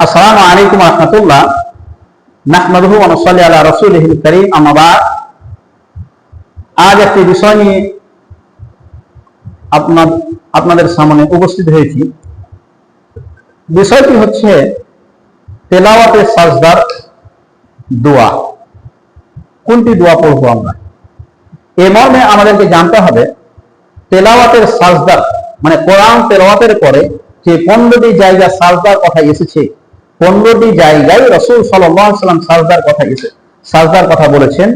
আসসালামু আলাইকুম রহমতুল্লাহ। নাহমাদুহু ওয়া নুসাল্লি আলা রাসূলিহিল কারীম, আম্মা বাদ। আজ একটি বিষয় নিয়ে আপনার, আপনাদের সামনে উপস্থিত হয়েছি। বিষয়টি হচ্ছে তেলাওয়াতে সাজদার দোয়া। কোনটি দোয়া পড়ব আমরা? এ মর্মে আমাদেরকে জানতে হবে, তেলাওয়াতের সাজদার মানে কোরআন তেলাওয়াতের পরে যে পনেরোটি জায়গা সাজদার কথা এসেছে পনেরোটি জায়গায় রসুল সাল্লাম সাজদার কথা এসে সাজদার কথা বলেছেন।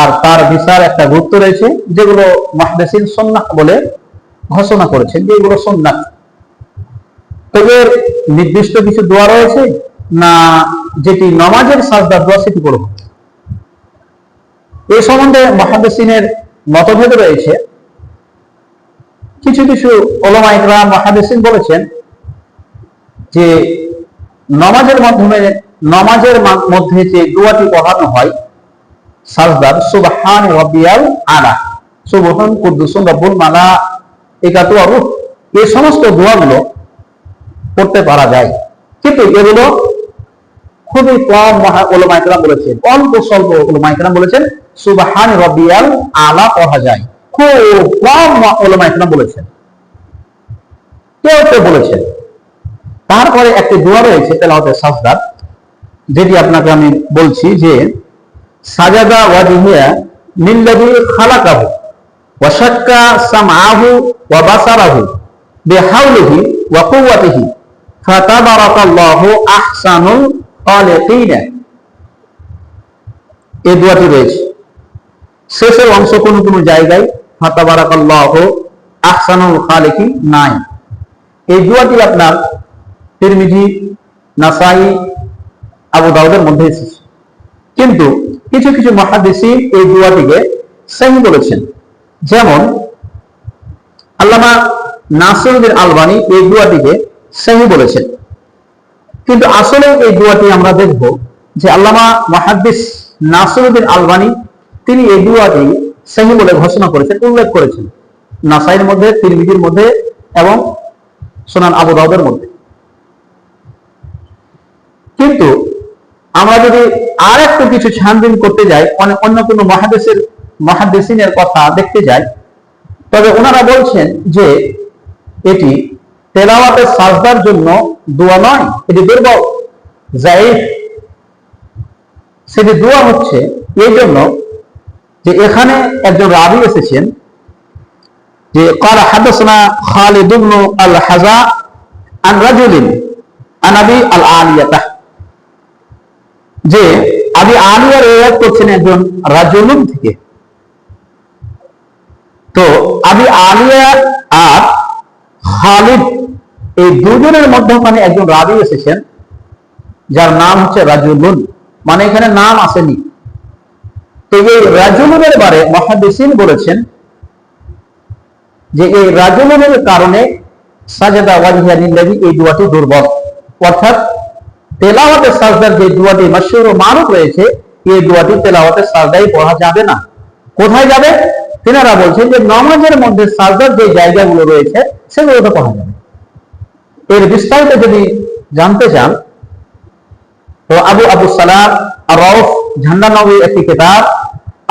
আর তার বিশাল একটা গুরুত্ব রয়েছে, যেগুলো মাহদেসিন সন্ন্যাস বলে ঘোষণা করেছেন যে এগুলো সন্ন্যাস তবে নির্দিষ্ট কিছু দোয়া রয়েছে না যেটি নমাজের সাজদার দোয়া সেটি করব এ সম্বন্ধে মহাদেসিনের মতভেদ রয়েছে। কিছু কিছু ওলামা ইকরাম বলেছেন যে নমাজের মাধ্যমে, নমাজের মধ্যে যে দোয়াটি পড়ানো হয়, সাজদার, সুবহান রাব্বিয়াল আলা। সুবহান কুদ্দুসুন রব্বুল মালা, একাতু রূহ। এই সমস্ত দোয়াগুলো পড়তে পারা যায়। কিন্তু এগুলো খুবই কম মহা ওলামা ইকরাম বলেছেন। অল্প স্বল্প ওলামা ইকরাম বলেছেন, সুবহান রাব্বিয়াল আলা পড়া যায়। খুব কম ওলামা ইকরাম বলেছেন। কেউ কেউ বলেছেন। তারপরে একটি দোয়া রয়েছে, তেলাওয়াতের সাজদার, যেটি আপনাকে আমি বলছি যে, সাজাদা ওয়াজিহিয়া মিল্লাদি খালাকাহু ওয়া শাক্কা সামআহু ওয়া বাসারাহু বিহাউলিহি ওয়া কুওয়াতিহি ফাতাবারাকাল্লাহু আহসানুল খালিকিন। এই দোয়াটি রয়েছে। শেষের অংশ কোন কোন জায়গায় ফাতাবারাকাল্লাহু আহসানুল খালিকিন নাই। এই দোয়াটি আপনার তিরমিজি, নাসাই, আবু দাউদের মধ্যে এসেছে। কিন্তু কিছু কিছু মহাদেশি এই দোয়াটিকে সহি বলেছেন। যেমন আল্লামা নাসিরুদ্দিন আলবানি এই দোয়াটিকে সহি বলেছেন। কিন্তু আসলে এই দোয়াটি আমরা দেখব যে আল্লামা মহাদ্দিস নাসিরুদ্দিন আলবানি তিনি এই দোয়াটি সহি বলে ঘোষণা করেছেন, উল্লেখ করেছেন। নাসাইয়ের মধ্যে, তিরমিজির মধ্যে এবং সোনান আবু দাউদের মধ্যে। কিন্তু আমরা যদি আর একটু কিছু ছানবিন করতে যাই অন্য অন্য কোনো মহাদেশের মহাদেশিনের কথা দেখতে যাই তবে ওনারা বলছেন যে এটি তেলাওয়াতের সাজদার জন্য দোয়া নয় এটি দুর্বল জাইফ সেটি দোয়া হচ্ছে এই জন্য যে এখানে একজন রাবি এসেছেন যে قال حدثنا خالد بن الحذاء عن رجل عن ابي العاليه যে আবি আলিয়া রেওয়ায়ত করছেন একজন রাজুলুম থেকে। তো আবি আলিয়া আর খালিদ এই দুজনের মধ্যখানে একজন রাবি এসেছেন, যার নাম হচ্ছে রাজুলুন। মানে এখানে নাম আসেনি। তো এই রাজুলুনের বারে মহাদিসিন বলেছেন যে এই রাজুলুনের কারণে সাজেদা ওয়াজিহা নিল্লাহি এই দুয়াটি দুর্বল। অর্থাৎ তেলাওয়াতের সাজদার যে দুয়াটি মাসুর ও মারুফ রয়েছে, এই দুয়াটি তেলাওয়াতের সাজদাই পড়া যাবে না। কোথায় যাবে? তেনারা বলছেন যে নমাজের মধ্যে সাজদার যে জায়গাগুলো রয়েছে সেগুলোতে পড়া যাবে। এর বিস্তারিত যদি জানতে চান, তো আবু আবু সালাম রফ ঝান্ডা নবী একটি কিতাব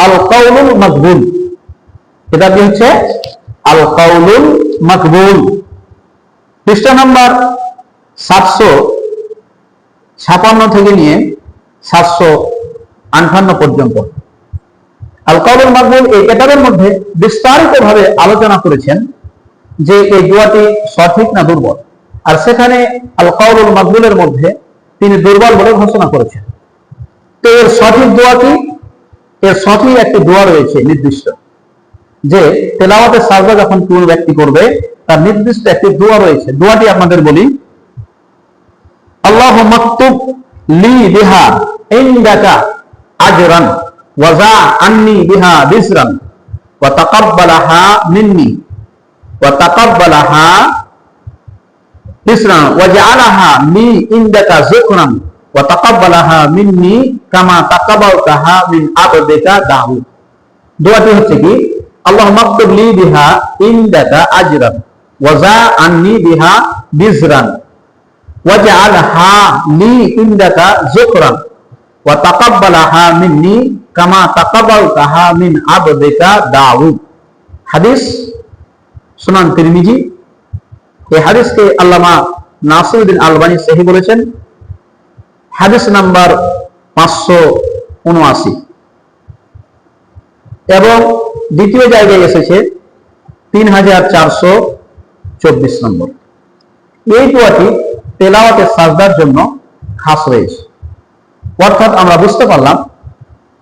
আল কাউলুল মকবুল। কিতাবটি হচ্ছে আল কাউলুল মকবুল। পৃষ্ঠা নাম্বার সাতশো ছাপান্ন থেকে নিয়ে সাতশো আটান্ন পর্যন্ত। আল মাকবুল এই কেতাবের মধ্যে বিস্তারিত ভাবে আলোচনা করেছেন যে এই দোয়াটি সঠিক না দুর্বল। আর সেখানে আল মাকবুলের মধ্যে তিনি দুর্বল বলে ঘোষণা করেছেন। তো এর সঠিক দোয়াটি, এর সঠিক একটি দোয়া রয়েছে নির্দিষ্ট, যে তেলাওয়াতের সাজদা যখন কোন ব্যক্তি করবে, তার নির্দিষ্ট একটি দোয়া রয়েছে। দোয়াটি আপনাদের বলি আল্লাহ মাকতুব লি বিহা ইনদাকা আজরান ওয়াজা আন্নি বিহা বিসরান ওয়া তাকাব্বালাহা মিন্নি ওয়া তাকাব্বালাহা বিসরান ওয়াজআলাহা লি ইনদাকা যুকরান ওয়া তাকাব্বালাহা মিন্নি কামা তাকাব্বালতাহা মিন আবদিকা দাউদ দোয়াটি হচ্ছে কি আল্লাহ মাকতুব লি বিহা ইনদাকা আজরান ওয়াজা আন্নি বিহা বিজরান ওয়াজআলহা লি ইনদাকা যুকরান ওয়া তাকাব্বালাহা মিন্নি কামা তাকাব্বালতাহা মিন আবদিকা হাদিস সুনান তিরমিজি। এই হাদিসকে আল্লামা নাসিরুদ্দিন আলবানী সহি বলেছেন। হাদিস নাম্বার পাঁচশো উনআশি। এবং দ্বিতীয় জায়গায় এসেছে তিন হাজার চারশো চব্বিশ নম্বর। এই দোয়াটি তেলাওয়াতে সাজদার জন্য খাস রয়েছে অর্থাৎ আমরা বুঝতে পারলাম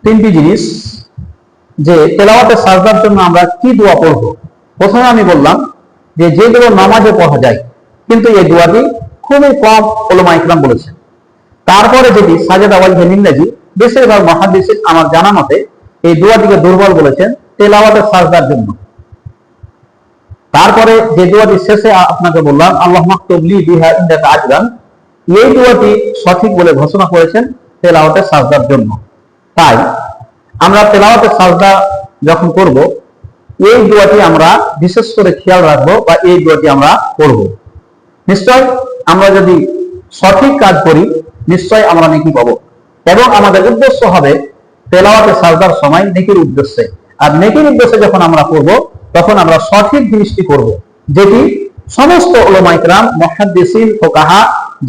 তিনটি জিনিস যে তেলাওয়াতে সাজদার জন্য আমরা কি দোয়া পড়ব। প্রথমে আমি বললাম যে যেগুলো নামাজে পড়া যায়, কিন্তু এই দোয়াটি খুবই কম ওলমা ইকরাম বলেছেন। তারপরে যদি সাজেদ আওয়াজ নিন্দাজি বেশিরভাগ মহাদিসিক আমার জানা মতে এই দোয়াটিকে দুর্বল বলেছেন তেলাওয়াতের সাজদার জন্য। তারপরে যে দোয়াটি শেষে আপনাকে বললাম, আল্লাহ মাকতবলি বিহা এই দোয়াটি সঠিক বলে ঘোষণা করেছেন তেলাওয়াতের সাজদার জন্য। তাই আমরা তেলাওয়াতের সাজদা যখন করব, এই দোয়াটি আমরা বিশেষ করে খেয়াল রাখব বা এই দোয়াটি আমরা করব নিশ্চয় আমরা যদি সঠিক কাজ করি, নিশ্চয় আমরা নেকি পাবো। এবং আমাদের উদ্দেশ্য হবে তেলাওয়াতে সাজদার সময় নেকির উদ্দেশ্যে। আর নেকির উদ্দেশ্যে যখন আমরা করব তখন আমরা সঠিক জিনিসটি করব। যেটি সমস্ত ওলামাইকরাম মহাদ্দেসিন, ফোকাহা,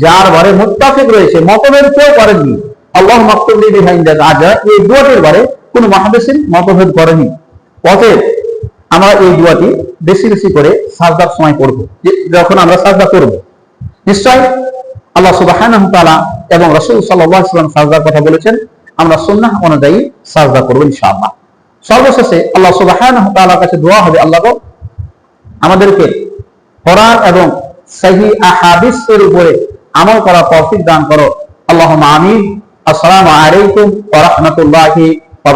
যার বারে মুত্তাফিক রয়েছে, মতভেদ কেউ করেননি। আল্লাহ মাকতুবলি বিহাইন্দ আজা, এই দুয়াটির বারে কোন মহাদেসিন মতভেদ করেনি। অতএব আমরা এই দুয়াটি বেশি বেশি করে সাজদার সময় করব। যখন আমরা সাজদা করব, নিশ্চয় আল্লাহ তাআলা এবং রাসূল সাল্লাল্লাহু আলাইহি সাজদার কথা বলেছেন, আমরা সুন্নাহ অনুযায়ী সাজদা করব ইনশাআল্লাহ। সর্বশেষে আল্লাহ তাআলার কাছে দোয়া হবে, আল্লাহ আমাদেরকে কোরআন এবং সহি আহাদিসের উপরে আমল করা তৌফিক দান করো। আল্লাহ আমিন। আসসালামু আলাইকুম ওয়া রাহমাতুল্লাহি ওয়া